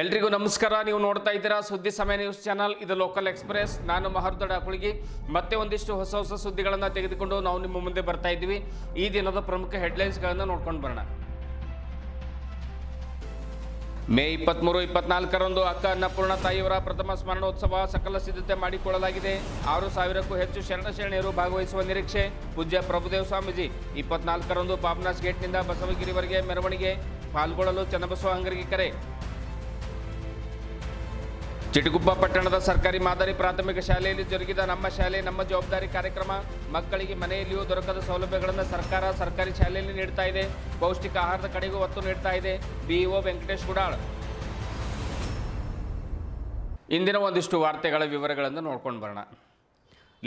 ಎಲ್ರಿಗೂ ನಮಸ್ಕಾರ. ನೀವು ನೋಡ್ತಾ ಇದ್ದೀರಾ ಸುದ್ದಿ ಸಮಯ ನ್ಯೂಸ್ ಚಾನಲ್. ಇದು ಲೋಕಲ್ ಎಕ್ಸ್ಪ್ರೆಸ್. ನಾನು ಮಹರ್ದಡ ಕುಳಿಗಿ ಮತ್ತೆ ಒಂದಿಷ್ಟು ಹೊಸ ಹೊಸ ಸುದ್ದಿಗಳನ್ನು ತೆಗೆದುಕೊಂಡು ನಾವು ನಿಮ್ಮ ಮುಂದೆ ಬರ್ತಾ ಇದ್ದೀವಿ. ಈ ದಿನದ ಪ್ರಮುಖ ಹೆಡ್ಲೈನ್ಸ್ಗಳನ್ನು ನೋಡ್ಕೊಂಡು ಬರೋಣ. ಮೇ ಇಪ್ಪತ್ಮೂರು, ಇಪ್ಪತ್ನಾಲ್ಕರಂದು ಅಕ್ಕ ಅನ್ನಪೂರ್ಣ ತಾಯಿಯವರ ಪ್ರಥಮ ಸ್ಮರಣೋತ್ಸವ ಸಕಲ ಸಿದ್ಧತೆ ಮಾಡಿಕೊಳ್ಳಲಾಗಿದೆ. ಆರು ಸಾವಿರಕ್ಕೂ ಹೆಚ್ಚು ಶರಣ ಶರಣೆಯರು ಭಾಗವಹಿಸುವ ನಿರೀಕ್ಷೆ. ಪೂಜ್ಯ ಪ್ರಭುದೇವ ಸ್ವಾಮೀಜಿ ಇಪ್ಪತ್ನಾಲ್ಕರಂದು ಪಾಪ್ನಾಸ್ ಗೇಟ್ನಿಂದ ಬಸವಗಿರಿವರೆಗೆ ಮೆರವಣಿಗೆ. ಪಾಲ್ಗೊಳ್ಳಲು ಚನ್ನಬಸವ ಅಂಗರಿಗೆ ಕರೆ. ಚಿಟಗುಪ್ಪ ಪಟ್ಟಣದ ಸರ್ಕಾರಿ ಮಾದರಿ ಪ್ರಾಥಮಿಕ ಶಾಲೆಯಲ್ಲಿ ಜರುಗಿದ ನಮ್ಮ ಶಾಲೆ, ನಮ್ಮ ಜವಾಬ್ದಾರಿ ಕಾರ್ಯಕ್ರಮ ಮಕ್ಕಳಿಗೆ ಮನೆಯಲ್ಲಿಯೂ ದೊರಕದ ಸೌಲಭ್ಯಗಳನ್ನು ಸರ್ಕಾರ ಸರ್ಕಾರಿ ಶಾಲೆಯಲ್ಲಿ ನೀಡ್ತಾ ಇದೆ. ಪೌಷ್ಟಿಕ ಆಹಾರದ ಕಡೆಗೂ ಒತ್ತು ನೀಡ್ತಾ ಇದೆ. ಬಿಇಒ ವೆಂಕಟೇಶ್ ಗುಡಾಳ್. ಇಂದಿನ ಒಂದಿಷ್ಟು ವಾರ್ತೆಗಳ ವಿವರಗಳನ್ನು ನೋಡ್ಕೊಂಡು ಬರೋಣ.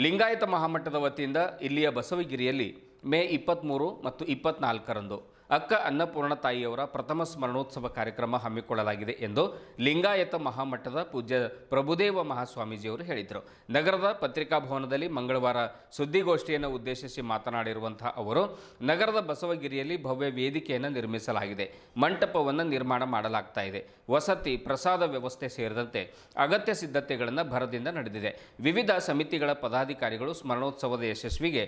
ಲಿಂಗಾಯತ ಮಹಾಮಠದ ವತಿಯಿಂದ ಇಲ್ಲಿಯ ಬಸವಗಿರಿಯಲ್ಲಿ ಮೇ ಇಪ್ಪತ್ತ್ಮೂರು ಮತ್ತು ಇಪ್ಪತ್ನಾಲ್ಕರಂದು ಅಕ್ಕ ಅನ್ನಪೂರ್ಣ ತಾಯಿಯವರ ಪ್ರಥಮ ಸ್ಮರಣೋತ್ಸವ ಕಾರ್ಯಕ್ರಮ ಹಮ್ಮಿಕೊಳ್ಳಲಾಗಿದೆ ಎಂದು ಲಿಂಗಾಯತ ಮಹಾಮಠದ ಪೂಜ್ಯ ಪ್ರಭುದೇವ ಮಹಾಸ್ವಾಮೀಜಿಯವರು ಹೇಳಿದರು. ನಗರದ ಪತ್ರಿಕಾ ಭವನದಲ್ಲಿ ಮಂಗಳವಾರ ಸುದ್ದಿಗೋಷ್ಠಿಯನ್ನು ಉದ್ದೇಶಿಸಿ ಮಾತನಾಡಿರುವಂತಹ ಅವರು, ನಗರದ ಬಸವಗಿರಿಯಲ್ಲಿ ಭವ್ಯ ವೇದಿಕೆಯನ್ನು ನಿರ್ಮಿಸಲಾಗಿದೆ. ಮಂಟಪವನ್ನು ನಿರ್ಮಾಣ ಮಾಡಲಾಗ್ತಾ ಇದೆ. ವಸತಿ, ಪ್ರಸಾದ ವ್ಯವಸ್ಥೆ ಸೇರಿದಂತೆ ಅಗತ್ಯ ಸಿದ್ಧತೆಗಳನ್ನು ಭರದಿಂದ ನಡೆದಿದೆ. ವಿವಿಧ ಸಮಿತಿಗಳ ಪದಾಧಿಕಾರಿಗಳು ಸ್ಮರಣೋತ್ಸವದ ಯಶಸ್ವಿಗೆ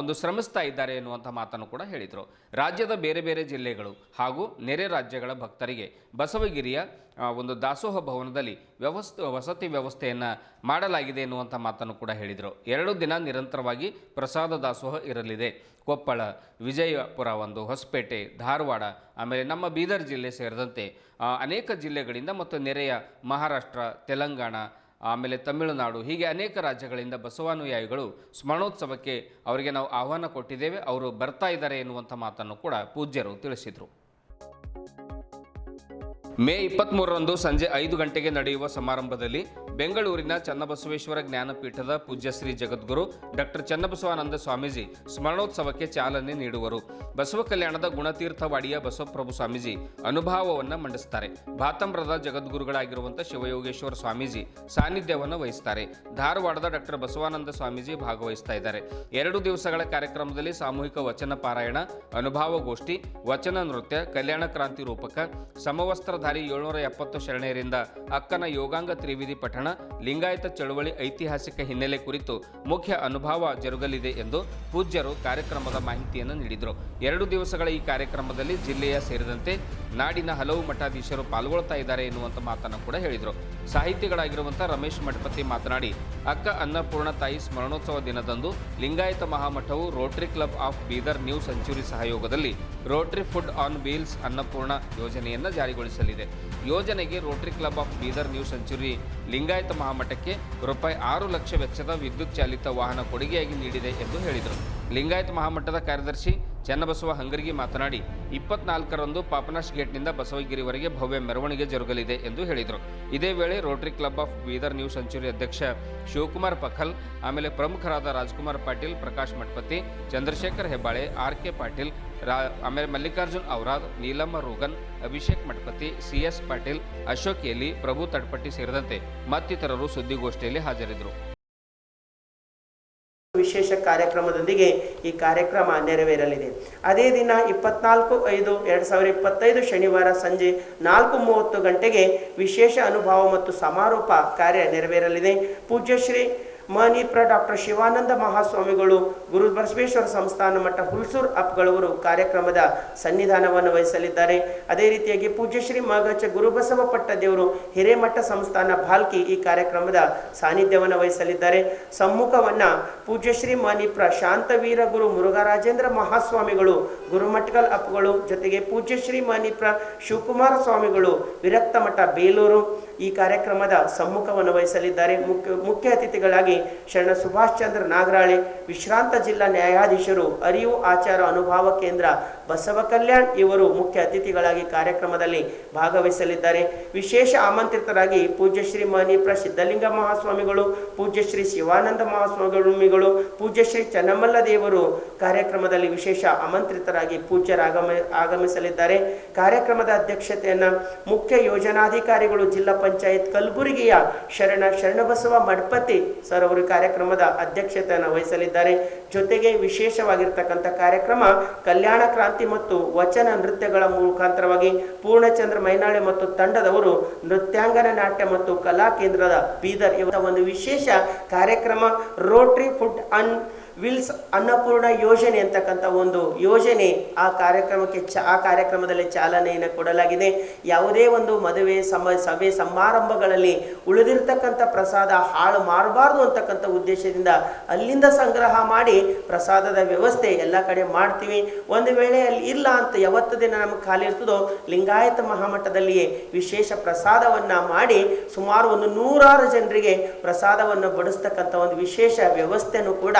ಒಂದು ಶ್ರಮಿಸ್ತಾ ಇದ್ದಾರೆ ಎನ್ನುವಂಥ ಮಾತನ್ನು ಕೂಡ ಹೇಳಿದರು. ರಾಜ್ಯದ ಬೇರೆ ಬೇರೆ ಬೇರೆ ಜಿಲ್ಲೆಗಳು ಹಾಗೂ ನೆರೆ ರಾಜ್ಯಗಳ ಭಕ್ತರಿಗೆ ಬಸವಗಿರಿಯ ಒಂದು ದಾಸೋಹ ಭವನದಲ್ಲಿ ವ್ಯವಸ್ಥೆ, ವಸತಿ ವ್ಯವಸ್ಥೆಯನ್ನು ಮಾಡಲಾಗಿದೆ ಎನ್ನುವಂಥ ಮಾತನ್ನು ಕೂಡ ಹೇಳಿದರು. ಎರಡು ದಿನ ನಿರಂತರವಾಗಿ ಪ್ರಸಾದ ದಾಸೋಹ ಇರಲಿದೆ. ಕೊಪ್ಪಳ, ವಿಜಯಪುರ ಒಂದು ಹೊಸಪೇಟೆ, ಧಾರವಾಡ, ಆಮೇಲೆ ನಮ್ಮ ಬೀದರ್ ಜಿಲ್ಲೆ ಸೇರಿದಂತೆ ಅನೇಕ ಜಿಲ್ಲೆಗಳಿಂದ ಮತ್ತು ನೆರೆಯ ಮಹಾರಾಷ್ಟ್ರ, ತೆಲಂಗಾಣ ಆಮೇಲೆ ತಮಿಳುನಾಡು. ಹೀಗೆ ಅನೇಕ ರಾಜ್ಯಗಳಿಂದ ಬಸವಾನುಯಾಯಿಗಳು ಸ್ಮರಣೋತ್ಸವಕ್ಕೆ ಅವರಿಗೆ ನಾವು ಆಹ್ವಾನ ಕೊಟ್ಟಿದ್ದೇವೆ. ಅವರು ಬರ್ತಾ ಇದ್ದಾರೆ ಎನ್ನುವಂಥ ಮಾತನ್ನು ಕೂಡ ಪೂಜ್ಯರು ತಿಳಿಸಿದರು. ಮೇ ಇಪ್ಪತ್ತ್ಮೂರರಂದು ಸಂಜೆ ಐದು ಗಂಟೆಗೆ ನಡೆಯುವ ಸಮಾರಂಭದಲ್ಲಿ ಬೆಂಗಳೂರಿನ ಚನ್ನಬಸವೇಶ್ವರ ಜ್ಞಾನಪೀಠದ ಪೂಜ್ಯ ಶ್ರೀ ಜಗದ್ಗುರು ಡಾಕ್ಟರ್ ಚನ್ನಬಸವಾನಂದ ಸ್ವಾಮೀಜಿ ಸ್ಮರಣೋತ್ಸವಕ್ಕೆ ಚಾಲನೆ ನೀಡುವರು. ಬಸವ ಕಲ್ಯಾಣದ ಗುಣತೀರ್ಥವಾಡಿಯ ಬಸವಪ್ರಭು ಸ್ವಾಮೀಜಿ ಅನುಭವವನ್ನು ಮಂಡಿಸುತ್ತಾರೆ ಭಾತಂಬ್ರದ ಜಗದ್ಗುರುಗಳಾಗಿರುವಂಥ ಶಿವಯೋಗೇಶ್ವರ ಸ್ವಾಮೀಜಿ ಸಾನ್ನಿಧ್ಯವನ್ನು ವಹಿಸುತ್ತಾರೆ ಧಾರವಾಡದ ಡಾಕ್ಟರ್ ಬಸವಾನಂದ ಸ್ವಾಮೀಜಿ ಭಾಗವಹಿಸ್ತಾ ಇದ್ದಾರೆ. ಎರಡು ದಿವಸಗಳ ಕಾರ್ಯಕ್ರಮದಲ್ಲಿ ಸಾಮೂಹಿಕ ವಚನ ಪಾರಾಯಣ, ಅನುಭಾವಗೋಷ್ಠಿ, ವಚನ ನೃತ್ಯ, ಕಲ್ಯಾಣ ಕ್ರಾಂತಿ ರೂಪಕ ಸಮವಸ್ತ್ರಧಾರಿ ಏಳ್ನೂರ ಎಪ್ಪತ್ತು ಶರಣೆಯರಿಂದ ಅಕ್ಕನ ಯೋಗಾಂಗ ತ್ರಿವಿಧಿ ಪಠಣ, ಲಿಂಗಾಯತ ಚಳುವಳಿ ಐತಿಹಾಸಿಕ ಹಿನ್ನೆಲೆ ಕುರಿತು ಮುಖ್ಯ ಅನುಭವ ಜರುಗಲಿದೆ ಎಂದು ಪೂಜ್ಯರು ಕಾರ್ಯಕ್ರಮದ ಮಾಹಿತಿಯನ್ನು ನೀಡಿದರು. ಎರಡು ದಿವಸಗಳ ಈ ಕಾರ್ಯಕ್ರಮದಲ್ಲಿ ಜಿಲ್ಲೆಯ ಸೇರಿದಂತೆ ನಾಡಿನ ಹಲವು ಮಠಾಧೀಶರು ಪಾಲ್ಗೊಳ್ತಾ ಇದ್ದಾರೆ ಎನ್ನುವಂಥ ಮಾತನ್ನು ಕೂಡ ಹೇಳಿದರು. ಸಾಹಿತಿಗಳಾಗಿರುವಂಥ ರಮೇಶ್ ಮಠಪತಿ ಮಾತನಾಡಿ, ಅಕ್ಕ ಅನ್ನಪೂರ್ಣ ತಾಯಿ ಸ್ಮರಣೋತ್ಸವ ದಿನದಂದು Lingayat ಮಹಾಮಠವು Rotary Club of Bidar New Century ಸಹಯೋಗದಲ್ಲಿ Rotary Food on Wheels Annapurna ಯೋಜನೆಯನ್ನು ಜಾರಿಗೊಳಿಸಲಿದೆ. ಯೋಜನೆಗೆ Rotary Club of Bidar New Century Lingayat ಮಹಾಮಠಕ್ಕೆ ರೂಪಾಯಿ ಆರು ಲಕ್ಷ ವೆಚ್ಚದ ವಿದ್ಯುತ್ ಚಾಲಿತ ವಾಹನ ಕೊಡುಗೆಯಾಗಿ ನೀಡಿದೆ ಎಂದು ಹೇಳಿದರು. ಲಿಂಗಾಯತ ಮಹಾಮಠದ ಕಾರ್ಯದರ್ಶಿ ಚನ್ನಬಸವ ಹಂಗರಿಗೆ ಮಾತನಾಡಿ, ಇಪ್ಪತ್ನಾಲ್ಕರಂದು ಪಾಪನಾಶ್ ಗೇಟ್ನಿಂದ ಬಸವಗಿರಿವರೆಗೆ ಭವ್ಯ ಮೆರವಣಿಗೆ ಜರುಗಲಿದೆ ಎಂದು ಹೇಳಿದರು. ಇದೇ ವೇಳೆ Rotary Club of Bidar New Century ಅಧ್ಯಕ್ಷ ಶಿವಕುಮಾರ್ ಪಖಲ್, ಆಮೇಲೆ ಪ್ರಮುಖರಾದ ರಾಜ್ಕುಮಾರ್ ಪಾಟೀಲ್, ಪ್ರಕಾಶ್ ಮಠಪತಿ ಚಂದ್ರಶೇಖರ್ ಹೆಬ್ಬಾಳೆ ಆರ್ ಕೆ ಪಾಟೀಲ್, ರಾ, ಆಮೇಲೆ ಮಲ್ಲಿಕಾರ್ಜುನ್ ಔರಾದ್, ನೀಲಮ್ಮ ರೋಗನ್, ಅಭಿಷೇಕ್ ಮಠಪತಿ ಸಿ ಎಸ್ ಪಾಟೀಲ್, ಅಶೋಕ್ ಎಲಿ, ಪ್ರಭು ತಡ್ಪಟ್ಟಿ ಸೇರಿದಂತೆ ಮತ್ತಿತರರು ಸುದ್ದಿಗೋಷ್ಠಿಯಲ್ಲಿ ಹಾಜರಿದ್ದರು. ವಿಶೇಷ ಕಾರ್ಯಕ್ರಮದೊಂದಿಗೆ ಈ ಕಾರ್ಯಕ್ರಮ ನೆರವೇರಲಿದೆ. ಅದೇ ದಿನ ಇಪ್ಪತ್ನಾಲ್ಕು ಐದು ಎರಡು ಸಾವಿರದ ಇಪ್ಪತ್ತೈದು ಶನಿವಾರ ಸಂಜೆ ನಾಲ್ಕು ಮೂವತ್ತು ಗಂಟೆಗೆ ವಿಶೇಷ ಅನುಭವ ಮತ್ತು ಸಮಾರೋಪ ಕಾರ್ಯ ನೆರವೇರಲಿದೆ. ಪೂಜ್ಯ ಶ್ರೀ ಮನೀಪ್ರ ಡಾಕ್ಟರ್ ಶಿವಾನಂದ ಮಹಾಸ್ವಾಮಿಗಳು, ಗುರು ಬಸವೇಶ್ವರ ಸಂಸ್ಥಾನ ಮಠ ಹುಲ್ಸೂರ್ ಅಪ್ಗಳವರು ಕಾರ್ಯಕ್ರಮದ ಸನ್ನಿಧಾನವನ್ನು ವಹಿಸಲಿದ್ದಾರೆ. ಅದೇ ರೀತಿಯಾಗಿ ಪೂಜ್ಯಶ್ರೀ ಮಗಚ ಗುರುಬಸವ ಪಟ್ಟದೇವರು ಹಿರೇಮಠ ಸಂಸ್ಥಾನ ಭಾಲ್ಕಿ ಈ ಕಾರ್ಯಕ್ರಮದ ಸಾನ್ನಿಧ್ಯವನ್ನು ವಹಿಸಲಿದ್ದಾರೆ. ಸಮ್ಮುಖವನ್ನ ಪೂಜ್ಯಶ್ರೀ ಶ್ರೀ ಮಣಿಪ್ರ ಶಾಂತವೀರ ಗುರು ಮುರುಘರಾಜೇಂದ್ರ ಮಹಾಸ್ವಾಮಿಗಳು ಗುರುಮಠಕಲ್ ಅಪ್ಗಳು ಜೊತೆಗೆ ಪೂಜ್ಯಶ್ರೀ ಶ್ರೀ ಮಣಿಪ್ರ ಶಿವಕುಮಾರ ಸ್ವಾಮಿಗಳು ವಿರಕ್ತ ಮಠ ಬೇಲೂರು ಈ ಕಾರ್ಯಕ್ರಮದ ಸಮ್ಮುಖವನ್ನು ವಹಿಸಲಿದ್ದಾರೆ. ಮುಖ್ಯ ಮುಖ್ಯ ಅತಿಥಿಗಳಾಗಿ ಶರಣ ಸುಭಾಷ್ ಚಂದ್ರ ನಾಗರಾಳೆ, ವಿಶ್ರಾಂತ ಜಿಲ್ಲಾ ನ್ಯಾಯಾಧೀಶರು, ಅರಿವು ಆಚಾರ ಅನುಭವ ಕೇಂದ್ರ, ಬಸವ ಕಲ್ಯಾಣ್ ಇವರು ಮುಖ್ಯ ಅತಿಥಿಗಳಾಗಿ ಕಾರ್ಯಕ್ರಮದಲ್ಲಿ ಭಾಗವಹಿಸಲಿದ್ದಾರೆ. ವಿಶೇಷ ಆಮಂತ್ರಿತರಾಗಿ ಪೂಜ್ಯ ಶ್ರೀ ಮಹನೀಪ್ರ ಸಿದ್ಧಲಿಂಗ ಮಹಾಸ್ವಾಮಿಗಳು, ಪೂಜ್ಯ ಶ್ರೀ ಶಿವಾನಂದ ಮಹಾಸ್ವಾಮಿಗಳು, ಪೂಜ್ಯ ಶ್ರೀ ಚನ್ನಮಲ್ಲ ದೇವರು ಕಾರ್ಯಕ್ರಮದಲ್ಲಿ ವಿಶೇಷ ಆಮಂತ್ರಿತರಾಗಿ ಪೂಜ್ಯರಾಗಮ ಆಗಮಿಸಲಿದ್ದಾರೆ. ಕಾರ್ಯಕ್ರಮದ ಅಧ್ಯಕ್ಷತೆಯನ್ನ ಮುಖ್ಯ ಯೋಜನಾಧಿಕಾರಿಗಳು ಜಿಲ್ಲಾ ಪಂಚಾಯತ್ ಕಲಬುರಗಿಯ ಶರಣ ಶರಣಬಸವ ಮಡ್ಪತಿ ಸರ್ ಅವರು ಕಾರ್ಯಕ್ರಮದ ಅಧ್ಯಕ್ಷತೆಯನ್ನು ವಹಿಸಲಿದ್ದಾರೆ. ಜೊತೆಗೆ ವಿಶೇಷವಾಗಿರ್ತಕ್ಕಂಥ ಕಾರ್ಯಕ್ರಮ ಕಲ್ಯಾಣ ಕ್ರಾಂತಿ ಮತ್ತು ವಚನ ನೃತ್ಯಗಳ ಮುಖಾಂತರವಾಗಿ ಪೂರ್ಣಚಂದ್ರ ಮೈನಾಳೆ ಮತ್ತು ತಂಡದವರು ನೃತ್ಯಾಂಗನ ನಾಟ್ಯ ಮತ್ತು ಕಲಾ ಕೇಂದ್ರದ ಬೀದರ್ ಇವತ್ತ ಒಂದು ವಿಶೇಷ ಕಾರ್ಯಕ್ರಮ Rotary Food on Wheels Annapurna ಯೋಜನೆ ಅಂತಕ್ಕಂಥ ಒಂದು ಯೋಜನೆ ಆ ಕಾರ್ಯಕ್ರಮಕ್ಕೆ ಚ ಆ ಕಾರ್ಯಕ್ರಮದಲ್ಲಿ ಚಾಲನೆಯನ್ನು ಕೊಡಲಾಗಿದೆ. ಯಾವುದೇ ಒಂದು ಮದುವೆ ಸಮ, ಸಭೆ ಸಮಾರಂಭಗಳಲ್ಲಿ ಉಳಿದಿರ್ತಕ್ಕಂಥ ಪ್ರಸಾದ ಹಾಳು ಮಾಡಬಾರ್ದು ಅಂತಕ್ಕಂಥ ಉದ್ದೇಶದಿಂದ ಅಲ್ಲಿಂದ ಸಂಗ್ರಹ ಮಾಡಿ ಪ್ರಸಾದದ ವ್ಯವಸ್ಥೆ ಎಲ್ಲ ಕಡೆ ಮಾಡ್ತೀವಿ. ಒಂದು ವೇಳೆ ಅಲ್ಲಿ ಇಲ್ಲ ಅಂತ ಯಾವತ್ತು ದಿನ ನಮಗೆ ಖಾಲಿ ಇರ್ತದೋ ಲಿಂಗಾಯತ ಮಹಾಮಠದಲ್ಲಿಯೇ ವಿಶೇಷ ಪ್ರಸಾದವನ್ನು ಮಾಡಿ ಸುಮಾರು ಒಂದು ನೂರಾರು ಜನರಿಗೆ ಪ್ರಸಾದವನ್ನು ಬಡಿಸ್ತಕ್ಕಂಥ ಒಂದು ವಿಶೇಷ ವ್ಯವಸ್ಥೆಯನ್ನು ಕೂಡ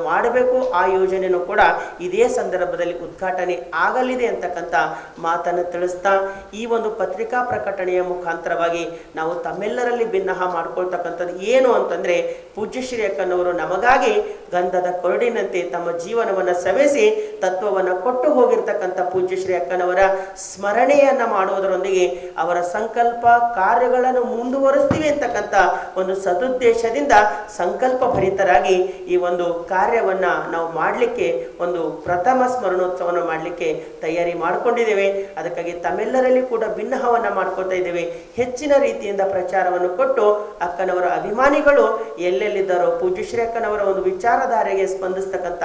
ಮಾಡಬೇಕು ಆ ಯೋಜನೆಯನ್ನು ಕೂಡ ಇದೇ ಸಂದರ್ಭದಲ್ಲಿ ಉದ್ಘಾಟನೆ ಆಗಲಿದೆ ಅಂತಕ್ಕಂಥ ಮಾತನ್ನು ತಿಳಿಸ್ತಾ ಈ ಒಂದು ಪತ್ರಿಕಾ ಪ್ರಕಟಣೆಯ ಮುಖಾಂತರವಾಗಿ ನಾವು ತಮ್ಮೆಲ್ಲರಲ್ಲಿ ಭಿನ್ನಹ ಮಾಡ್ಕೊಳ್ತಕ್ಕಂಥದ್ದು ಏನು ಅಂತಂದರೆ ಪೂಜ್ಯಶ್ರೀ ಅಕ್ಕನವರು ನಮಗಾಗಿ ಗಂಧದ ಕೊರಡಿನಂತೆ ತಮ್ಮ ಜೀವನವನ್ನು ಸವೆಸಿ ತತ್ವವನ್ನು ಕೊಟ್ಟು ಹೋಗಿರ್ತಕ್ಕಂಥ ಪೂಜ್ಯಶ್ರೀ ಅಕ್ಕನವರ ಸ್ಮರಣೆಯನ್ನು ಮಾಡುವುದರೊಂದಿಗೆ ಅವರ ಸಂಕಲ್ಪ ಕಾರ್ಯಗಳನ್ನು ಮುಂದುವರಿಸ್ತೀವಿ ಅಂತಕ್ಕಂಥ ಒಂದು ಸದುದ್ದೇಶದಿಂದ ಸಂಕಲ್ಪ ಭರಿತರಾಗಿ ಈ ಒಂದು ಕಾರ್ಯವನ್ನ ನಾವು ಮಾಡಲಿಕ್ಕೆ, ಒಂದು ಪ್ರಥಮ ಸ್ಮರಣೋತ್ಸವವನ್ನು ಮಾಡಲಿಕ್ಕೆ ತಯಾರಿ ಮಾಡಿಕೊಂಡಿದ್ದೇವೆ. ಅದಕ್ಕಾಗಿ ತಮ್ಮೆಲ್ಲರಲ್ಲಿ ಕೂಡ ಭಿನ್ನಹವನ್ನು ಮಾಡ್ಕೊಳ್ತಾ ಇದ್ದೇವೆ. ಹೆಚ್ಚಿನ ರೀತಿಯಿಂದ ಪ್ರಚಾರವನ್ನು ಕೊಟ್ಟು ಅಕ್ಕನವರ ಅಭಿಮಾನಿಗಳು ಎಲ್ಲೆಲ್ಲಿದ್ದಾರೋ ಪೂಜ್ಯಶ್ರೀ ಅಕ್ಕನವರ ಒಂದು ವಿಚಾರಧಾರೆಗೆ ಸ್ಪಂದಿಸ್ತಕ್ಕಂಥ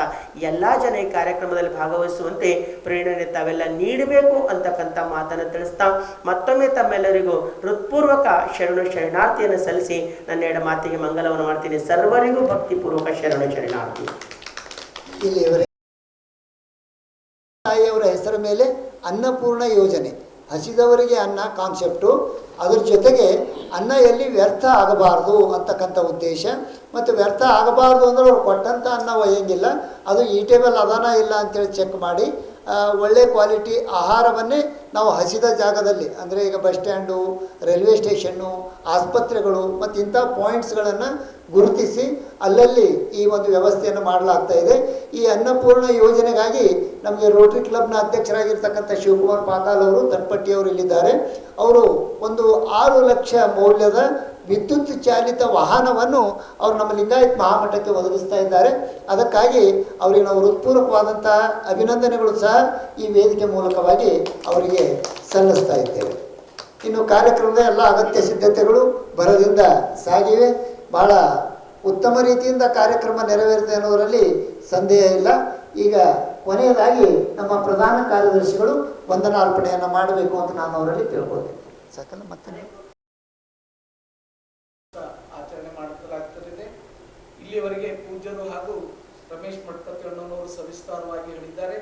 ಎಲ್ಲ ಜನ ಈ ಕಾರ್ಯಕ್ರಮದಲ್ಲಿ ಭಾಗವಹಿಸುವಂತೆ ಪ್ರೇರಣೆ ತಾವೆಲ್ಲ ನೀಡಬೇಕು ಅಂತಕ್ಕಂಥ ಮಾತನ್ನು ತಿಳಿಸ್ತಾ ಮತ್ತೊಮ್ಮೆ ತಮ್ಮೆಲ್ಲರಿಗೂ ಹೃತ್ಪೂರ್ವಕ ಶರಣು ಶರಣಾರ್ಥಿಯನ್ನು ಸಲ್ಲಿಸಿ ನನ್ನ ಎರಡು ಮಾತಿಗೆ ಮಂಗಲವನ್ನು ಮಾಡ್ತೀನಿ. ಸರ್ವರಿಗೂ ಭಕ್ತಿಪೂರ್ವಕ ಶರಣು ಶರಣಾರ್ಥಿ. ಇಲ್ಲಿಯವರೆಗೆ ತಾಯಿಯವರ ಹೆಸರ ಮೇಲೆ ಅನ್ನಪೂರ್ಣ ಯೋಜನೆ. ಹಸಿದವರಿಗೆ ಅನ್ನ ಕಾನ್ಸೆಪ್ಟು ಅದರ ಜೊತೆಗೆ ಅನ್ನ ಎಲ್ಲಿ ವ್ಯರ್ಥ ಆಗಬಾರ್ದು ಅಂತಕ್ಕಂಥ ಉದ್ದೇಶ. ಮತ್ತು ವ್ಯರ್ಥ ಆಗಬಾರ್ದು ಅಂದ್ರೆ ಅವ್ರು ಕೊಟ್ಟಂಥ ಅನ್ನ ಒಯ್ಯಂಗಿಲ್ಲ. ಅದು ಈಟೇಬಲ್ ಅದಾನ ಇಲ್ಲ ಅಂತೇಳಿ ಚೆಕ್ ಮಾಡಿ. ಒಳ್ಳೆ ಕ್ವಾಲಿಟಿ ಆಹಾರವನ್ನೇ ನಾವು ಹಸಿದ ಜಾಗದಲ್ಲಿ, ಅಂದರೆ ಈಗ ಬಸ್ ಸ್ಟ್ಯಾಂಡು, ರೈಲ್ವೆ ಸ್ಟೇಷನ್ನು, ಆಸ್ಪತ್ರೆಗಳು ಮತ್ತು ಇಂಥ ಪಾಯಿಂಟ್ಸ್ಗಳನ್ನು ಗುರುತಿಸಿ ಅಲ್ಲಲ್ಲಿ ಈ ಒಂದು ವ್ಯವಸ್ಥೆಯನ್ನು ಮಾಡಲಾಗ್ತಾ ಇದೆ. ಈ ಅನ್ನಪೂರ್ಣ ಯೋಜನೆಗಾಗಿ ನಮಗೆ ರೋಟರಿ ಕ್ಲಬ್ನ ಅಧ್ಯಕ್ಷರಾಗಿರ್ತಕ್ಕಂಥ ಶಿವಕುಮಾರ್ ಪಾತಾಲ್ ಅವರು ತನ್ಪಟ್ಟಿಯವರು ಇಲ್ಲಿದ್ದಾರೆ. ಅವರು ಒಂದು ಆರು ಲಕ್ಷ ಮೌಲ್ಯದ ವಿದ್ಯುತ್ ಚಾಲಿತ ವಾಹನವನ್ನು ಅವರು ನಮ್ಮ ಲಿಂಗಾಯತ್ ಮಹಾಮಠಕ್ಕೆ ಒದಗಿಸ್ತಾ ಇದ್ದಾರೆ. ಅದಕ್ಕಾಗಿ ಅವರಿಗೆ ನಾವು ಹೃತ್ಪೂರ್ವಕವಾದಂತಹ ಅಭಿನಂದನೆಗಳು ಸಹ ಈ ವೇದಿಕೆ ಮೂಲಕವಾಗಿ ಅವರಿಗೆ ಸಲ್ಲಿಸ್ತಾ ಇದ್ದೇವೆ. ಇನ್ನು ಕಾರ್ಯಕ್ರಮದ ಎಲ್ಲ ಅಗತ್ಯ ಸಿದ್ಧತೆಗಳು ಬರದಿಂದ ಸಾಗಿವೆ. ಬಹಳ ಉತ್ತಮ ರೀತಿಯಿಂದ ಕಾರ್ಯಕ್ರಮ ನೆರವೇರಿದೆ ಅನ್ನೋದರಲ್ಲಿ ಸಂದೇಹ ಇಲ್ಲ. ಈಗ ಕೊನೆಯದಾಗಿ ನಮ್ಮ ಪ್ರಧಾನ ಕಾರ್ಯದರ್ಶಿಗಳು ವಂದನಾರ್ಪಣೆಯನ್ನು ಮಾಡಬೇಕು ಅಂತ ನಾನು ಅವರಲ್ಲಿ ತಿಳ್ಕೊತೇನೆ ಸಕಲ ಮತ್ತೆ ಇಲ್ಲಿಯವರೆಗೆ ಪೂಜ್ಯರು ಹಾಗೂ ರಮೇಶ್ ಮಠಪತಿ ಸವಿಸ್ತಾರವಾಗಿ ಹೇಳಿದ್ದಾರೆ.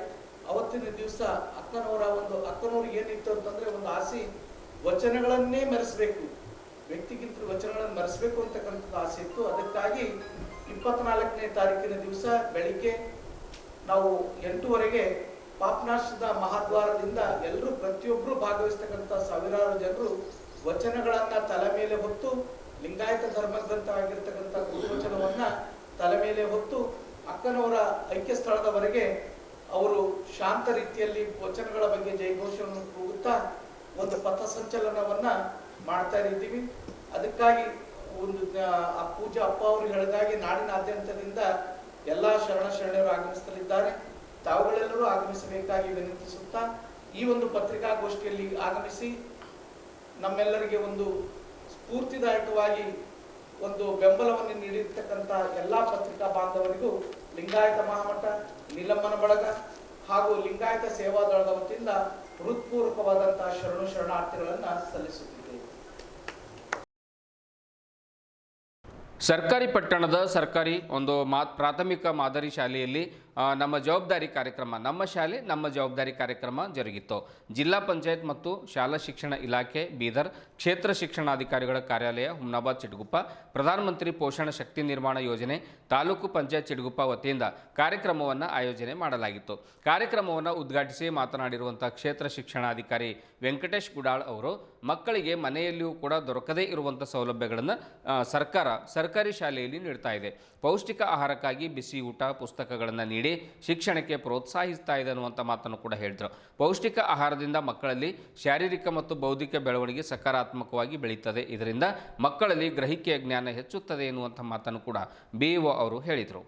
ಅವತ್ತಿನ ದಿವಸ ಅಕ್ಕನವರ ಒಂದು ಅಕ್ಕನವರು ಏನಿತ್ತು ಅಂತಂದ್ರೆ ಒಂದು ಆಸೆ, ವಚನಗಳನ್ನೇ ಮೆರೆಸಬೇಕು. ವ್ಯಕ್ತಿಗಿಂತ ವಚನಗಳನ್ನು ಮೆರೆಸಬೇಕು ಅಂತಕ್ಕಂಥದ್ದು ಆಸೆ ಇತ್ತು. ಅದಕ್ಕಾಗಿ ಇಪ್ಪತ್ನಾಲ್ಕನೇ ತಾರೀಕಿನ ದಿವಸ ಬೆಳಿಗ್ಗೆ ನಾವು ಎಂಟೂವರೆಗೆ ಪಾಪನಾಶದ ಮಹಾದ್ವಾರದಿಂದ ಎಲ್ಲರೂ ಪ್ರತಿಯೊಬ್ಬರು ಭಾಗವಹಿಸ್ತಕ್ಕಂಥ ಸಾವಿರಾರು ಜನರು ವಚನಗಳನ್ನ ತಲೆ ಮೇಲೆ ಹೊತ್ತು ಲಿಂಗಾಯತ ಧರ್ಮಗ್ರಂಥವಾಗಿರ್ತಕ್ಕಂಥ ಗುರುವಚನವನ್ನ ತಲೆ ಮೇಲೆ ಹೊತ್ತು ಅಕ್ಕನವರ ಐಕ್ಯ ಸ್ಥಳದವರೆಗೆ ಅವರು ಶಾಂತ ರೀತಿಯಲ್ಲಿ ವಚನಗಳ ಬಗ್ಗೆ ಜಯಘೋಷವನ್ನು ಕೂಗುತ್ತಾ ಒಂದು ಪಥಸಂಚಲನವನ್ನ ಮಾಡ್ತಾ ಇದ್ದೀವಿ. ಅದಕ್ಕಾಗಿ ಒಂದು ಆ ಪೂಜಾ ಅಪ್ಪ ಅವರು ಹೇಳಿದಾಗೆ ನಾಡಿನಾದ್ಯಂತದಿಂದ ಎಲ್ಲಾ ಶರಣ ಶರಣರು ಆಗಮಿಸಲಿದ್ದಾರೆ. ತಾವುಗಳೆಲ್ಲರೂ ಆಗಮಿಸಬೇಕಾಗಿ ವಿನಂತಿಸುತ್ತಾ ಈ ಒಂದು ಪತ್ರಿಕಾಗೋಷ್ಠಿಯಲ್ಲಿ ಆಗಮಿಸಿ ನಮ್ಮೆಲ್ಲರಿಗೆ ಒಂದು ಸ್ಫೂರ್ತಿದಾಯಕವಾಗಿ ಒಂದು ಬೆಂಬಲವನ್ನು ನೀಡಿರ್ತಕ್ಕಂಥ ಎಲ್ಲ ಪತ್ರಿಕಾ ಬಾಂಧವರಿಗೂ ಲಿಂಗಾಯತ ಮಹಾಮಠ, ನೀಲಮ್ಮನ ಬಳಗ ಹಾಗೂ ಲಿಂಗಾಯತ ಸೇವಾದಳದ ವತಿಯಿಂದ ಹೃತ್ಪೂರ್ವಕವಾದಂತಹ ಶರಣು ಶರಣಾರ್ಥಿಗಳನ್ನ ಸಲ್ಲಿಸುತ್ತಿದೆ ಸರ್ಕಾರಿ ಪಟ್ಟಣದ ಸರ್ಕಾರಿ ಒಂದು ಮಾ ಪ್ರಾಥಮಿಕ ಮಾದರಿ ಶಾಲೆಯಲ್ಲಿ ನಮ್ಮ ಜವಾಬ್ದಾರಿ ಕಾರ್ಯಕ್ರಮ, ನಮ್ಮ ಶಾಲೆ, ನಮ್ಮ ಜವಾಬ್ದಾರಿ ಕಾರ್ಯಕ್ರಮ ಜರುಗಿತ್ತು. ಜಿಲ್ಲಾ ಪಂಚಾಯತ್ ಮತ್ತು ಶಾಲಾ ಶಿಕ್ಷಣ ಇಲಾಖೆ, ಬೀದರ್, ಕ್ಷೇತ್ರ ಶಿಕ್ಷಣಾಧಿಕಾರಿಗಳ ಕಾರ್ಯಾಲಯ, ಹುಮ್ನಾಬಾದ್, ಚಿಟಗುಪ್ಪ, ಪ್ರಧಾನಮಂತ್ರಿ ಪೋಷಣ ಶಕ್ತಿ ನಿರ್ಮಾಣ ಯೋಜನೆ, ತಾಲೂಕು ಪಂಚಾಯತ್ ಚಿಟಗುಪ್ಪ ವತಿಯಿಂದ ಕಾರ್ಯಕ್ರಮವನ್ನು ಆಯೋಜನೆ ಮಾಡಲಾಗಿತ್ತು. ಕಾರ್ಯಕ್ರಮವನ್ನು ಉದ್ಘಾಟಿಸಿ ಮಾತನಾಡಿರುವಂಥ ಕ್ಷೇತ್ರ ಶಿಕ್ಷಣಾಧಿಕಾರಿ ವೆಂಕಟೇಶ್ ಗುಡಾಳ್ ಅವರು, ಮಕ್ಕಳಿಗೆ ಮನೆಯಲ್ಲಿಯೂ ಕೂಡ ದೊರಕದೇ ಇರುವಂಥ ಸೌಲಭ್ಯಗಳನ್ನು ಸರ್ಕಾರ, ಸರ್ಕಾರಿ ಶಾಲೆಯಲ್ಲಿ ನೀಡ್ತಾ ಇದೆ. ಪೌಷ್ಟಿಕ ಆಹಾರಕ್ಕಾಗಿ ಬಿಸಿ ಊಟ, ಪುಸ್ತಕಗಳನ್ನು ನೀಡಿ ನೀಡಿ ಶಿಕ್ಷಣಕ್ಕೆ ಪ್ರೋತ್ಸಾಹಿಸ್ತಾ ಇದೆ ಅನ್ನುವಂಥ ಮಾತನ್ನು ಕೂಡ ಹೇಳಿದರು. ಪೌಷ್ಟಿಕ ಆಹಾರದಿಂದ ಮಕ್ಕಳಲ್ಲಿ ಶಾರೀರಿಕ ಮತ್ತು ಬೌದ್ಧಿಕ ಬೆಳವಣಿಗೆ ಸಕಾರಾತ್ಮಕವಾಗಿ ಬೆಳೀತದೆ. ಇದರಿಂದ ಮಕ್ಕಳಲ್ಲಿ ಗ್ರಹಿಕೆಯ ಜ್ಞಾನ ಹೆಚ್ಚುತ್ತದೆ ಎನ್ನುವಂಥ ಮಾತನ್ನು ಕೂಡ ಬಿಇಒ ಅವರು ಹೇಳಿದರು.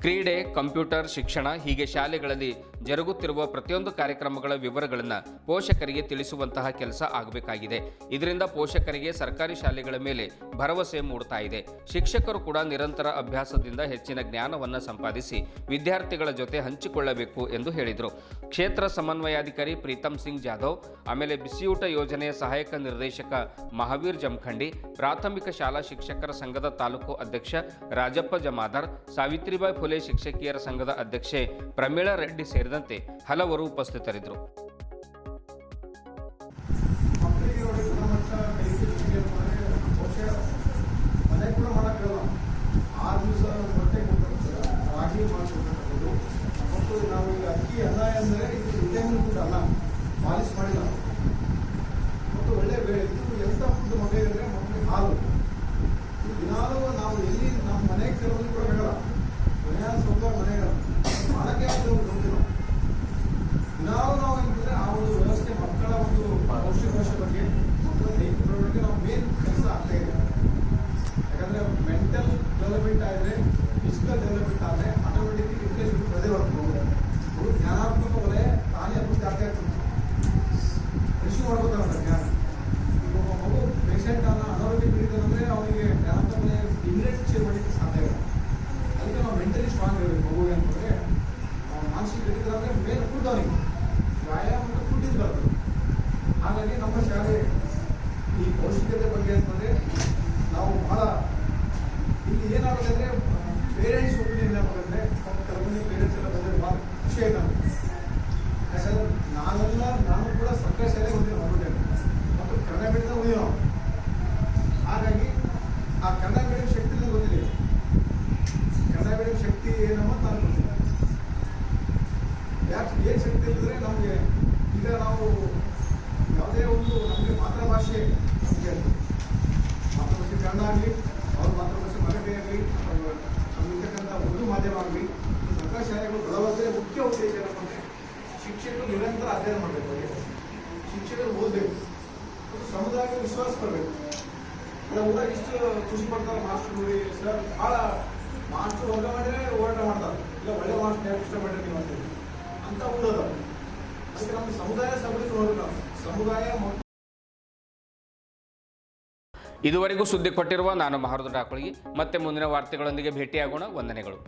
ಕ್ರೀಡೆ, ಕಂಪ್ಯೂಟರ್, ಶಿಕ್ಷಣ ಹೀಗೆ ಶಾಲೆಗಳಲ್ಲಿ ಜರುಗುತ್ತಿರುವ ಪ್ರತಿಯೊಂದು ಕಾರ್ಯಕ್ರಮಗಳ ವಿವರಗಳನ್ನು ಪೋಷಕರಿಗೆ ತಿಳಿಸುವಂತಹ ಕೆಲಸ ಆಗಬೇಕಾಗಿದೆ. ಇದರಿಂದ ಪೋಷಕರಿಗೆ ಸರ್ಕಾರಿ ಶಾಲೆಗಳ ಮೇಲೆ ಭರವಸೆ ಮೂಡ್ತಾ ಇದೆ. ಶಿಕ್ಷಕರು ಕೂಡ ನಿರಂತರ ಅಭ್ಯಾಸದಿಂದ ಹೆಚ್ಚಿನ ಜ್ಞಾನವನ್ನು ಸಂಪಾದಿಸಿ ವಿದ್ಯಾರ್ಥಿಗಳ ಜೊತೆ ಹಂಚಿಕೊಳ್ಳಬೇಕು ಎಂದು ಹೇಳಿದರು. ಕ್ಷೇತ್ರ ಸಮನ್ವಯಾಧಿಕಾರಿ ಪ್ರೀತಮ್ ಸಿಂಗ್ ಜಾಧವ್, ಆಮೇಲೆ ಬಿಸಿಯೂಟ ಯೋಜನೆಯ ಸಹಾಯಕ ನಿರ್ದೇಶಕ ಮಹಾವೀರ್ ಜಮಖಂಡಿ, ಪ್ರಾಥಮಿಕ ಶಾಲಾ ಶಿಕ್ಷಕರ ಸಂಘದ ತಾಲೂಕು ಅಧ್ಯಕ್ಷ ರಾಜಪ್ಪ ಜಮಾದಾರ್, ಸಾವಿತ್ರಿಬಾಯಿ ಫುಲೆ ಶಿಕ್ಷಕಿಯರ ಸಂಘದ ಅಧ್ಯಕ್ಷೆ ಪ್ರಮೀಳಾ ರೆಡ್ಡಿ ಸೇರಿದಂತೆ ಹಲವರು ಉಪಸ್ಥಿತರಿದ್ದರು ಮಕ್ಕಳಿಗೆ ಒಳ್ಳೆ ಗುಣಮಟ್ಟ ಕಲಿಕೆ ಮಾಡಿದ್ರೆ ಬಹುಶಃ ಮನೆ ಕೂಡ ಮಾಡೋಕ್ಕಾಗಲ್ಲ ಆರು ದಿವಸ ಮೊಟ್ಟೆ ಕೊಟ್ಟಿರ್ತಾರೆ ರಾಗಿ ಮಾಡಿಕೊಟ್ಟಿರ್ಬೋದು ಮತ್ತು ನಾವು ಈಗ ಅಕ್ಕಿ ಅನ್ನ ಎಂದರೆ ಇದು ವಿಟಮಿನ್ ಫುಡ್ ಅಲ್ಲ ಪಾಲಿಶ್ ಮಾಡಿಲ್ಲ ಮತ್ತು ಒಳ್ಳೆ ಬೇಳೆ ಇದು ಎಂಥ ಫುಡ್ ಮಕ್ಕಳಿಗೆ ಅಂದರೆ ಮಕ್ಕಳಿಗೆ ಹಾಲು ಇದು ದಿನಾಲೂ ನಾವು ಎಲ್ಲಿ ನಮ್ಮ ಮನೆಗೆ ಕೆಲವೊಂದು ಕೂಡ ಬೇಡ ಮನೆಯ ಸ್ವಲ್ಪ ಮನೆಗೆ ಮಾಡೋಕ್ಕೆ ಒಂದು ಗೊತ್ತಿಲ್ಲ ನಾವು ನಾವು ಏನಂದ್ರೆ ಆ ಒಂದು ವ್ಯವಸ್ಥೆ ಮಕ್ಕಳ ಒಂದು ಪೌಷ್ಟಿಕಾಂಶ ಬಗ್ಗೆ ಮಕ್ಕಳ ದೈಹಿಕ ಬೆಳವಣಿಗೆ ನಾವು ಮೇನ್ ಕೆಲಸ ಆಗ್ತಾ ಇದೆ ಯಾಕಂದ್ರೆ ಮೆಂಟಲ್ ಡೆವಲಪ್ಮೆಂಟ್ ಆದರೆ ಫಿಸಿಕಲ್ ಡೆವಲಪ್ಮೆಂಟ್ ಆದರೆ ಆಟೋಮೆಟಿಕ್ ಇಂಟ್ರೆಸ್ಟ್ ಅದೇ ಬರ್ತದೆ ಅವರು ಜ್ಞಾನಾತ್ಮಕ ವಲಯ ತಾನೇ ಅಭಿವೃದ್ಧಿ ಆಗ್ತಾ ಇರ್ತದೆ ಕೃಷಿ ಮಾಡ್ಕೋತಾರಲ್ಲ ಜ್ಞಾನ ಈಗ ಒಬ್ಬ ಮಗು ಪೇಷಂಟ್ ಅನ್ನ ಅನಾರೋಗ್ಯ ಪೀಡಿತನಂದ್ರೆ ಅವನಿಗೆ ಜ್ಞಾನಾತ್ಮಕ ವಲಯ ಇಮಿಡಿಯೇಟ್ ಚೇರ್ ಮಾಡಲಿಕ್ಕೆ ಸಾಧ್ಯ ಇಲ್ಲ ಅದಕ್ಕೆ ನಾವು ಮೆಂಟಲಿ ಸ್ಟ್ರಾಂಗ್ ಇರಬೇಕು ಮಗುವಿಗೆ ಅಂತಂದ್ರೆ ಅವ್ನ ಮಾನಸಿಕ ಹಿಡಿದ್ರೆ ಅಂದ್ರೆ ಮೇಲೆ ಫುಡ್ ಅವನಿಗೆ ವ್ಯಾಯಾಮ ಮತ್ತು ಫುಡ್ ಇದು ಬರ್ತದೆ ಹಾಗಾಗಿ ನಮ್ಮ ಶಾಲೆ ಈ ಪೌಷ್ಟಿಕತೆ ಬಗ್ಗೆ ಅಂತಂದ್ರೆ ನಾವು ಬಹಳ ಇಲ್ಲಿ ಏನಾಗುತ್ತೆ ಅಂದ್ರೆ ಪೇರೆಂಟ್ಸ್ ಒಪಿನಿಯನ್ ಏನಾಗುತ್ತೆ ಕೆಲವೊಂದು ಪೇರೆಂಟ್ಸ್ ಎಲ್ಲ ಬಂದರೆ ಭಾಳ ಖುಷಿ ಆಯ್ತು ನಮ್ಗೆ ಯಾಕಂದ್ರೆ ನಾನೆಲ್ಲ ನಾನು ಕೂಡ ಸರ್ಕಾರಿ ಶಾಲೆಗೆ ಹೋಗಿದ್ದೀನಿ ಮಗುಟೆ ಮತ್ತು ಕನ್ನಡ ಮೀಡಿಯದ ಉಳಿಯೋ ಹಾಗಾಗಿ ಆ ಕನ್ನಡ ಮೀಡಿಯಂ ಶಕ್ತಿ ನನಗೆ ಗೊತ್ತಿದೆ ಕನ್ನಡ ಮೀಡಿಯಂ ಶಕ್ತಿ ಏನಮ್ಮ ಅಂತ ನಾನು ಗೊತ್ತಿಲ್ಲ ಯಾಕೆ ಏನು ಶಕ್ತಿ ಇಲ್ಲದ್ರೆ ನಮಗೆ ಈಗ ನಾವು ಯಾವುದೇ ಒಂದು ನಮಗೆ ಮಾತೃಭಾಷೆ ನಮಗೆ ಮಾತೃಭಾಷೆ ಕನ್ನಡ ಆಗಲಿ ಅವ್ರ ಮಾತೃಭಾಷೆ ಮರಾಠಿ ಆಗಲಿ ನಮಗಿರ್ತಕ್ಕಂಥ ಉರ್ದು ಮಾಧ್ಯಮ ಆಗಲಿ ಈ ಸರ್ಕಾರಿ ಶಾಲೆಗಳು ಬಲವಾದರೆ ಮುಖ್ಯ ಉದ್ದೇಶ ಏನಪ್ಪ ಅಂದರೆ ಶಿಕ್ಷಕರು ನಿರಂತರ ಅಧ್ಯಯನ ಮಾಡಬೇಕು ಅವರಿಗೆ ಶಿಕ್ಷಕರು ಓದಬೇಕು ಮತ್ತು ಸಮುದಾಯಕ್ಕೆ ವಿಶ್ವಾಸ ಬರಬೇಕು ಊರಾಗ ಇಷ್ಟು ಖುಷಿ ಪಡ್ತಾರೆ ಮಾಸ್ಟರ್ ಸರ್, ಭಾಳ ಮಾಸ್ಟರ್ ವರ್ಗ ಮಾಡಿದ್ರೆ ಹೋರಾಟ ಮಾಡ್ತಾರೆ. ಇಲ್ಲ, ಒಳ್ಳೆ ಮಾಸ್ಟರ್ ಯಾಕೆ ಇಷ್ಟ ಮಾಡಿರಿ ನೀವು ಅಂತೇಳಿ ಅಂತ ಊರದ ಅದಕ್ಕೆ ನಮ್ಮ ಸಮುದಾಯ ಸಭೆಗೆ ನೋಡಬೇಕು ಸಮುದಾಯ ಇದುವರೆಗೂ ಸುದ್ದಿ ಕೊಟ್ಟಿರುವ ನಾನು ಮಹಾರದ ಡಾಕೊಳಗಿ. ಮತ್ತೆ ಮುಂದಿನ ವಾರ್ತೆಗಳೊಂದಿಗೆ ಭೇಟಿಯಾಗೋಣ. ವಂದನೆಗಳು.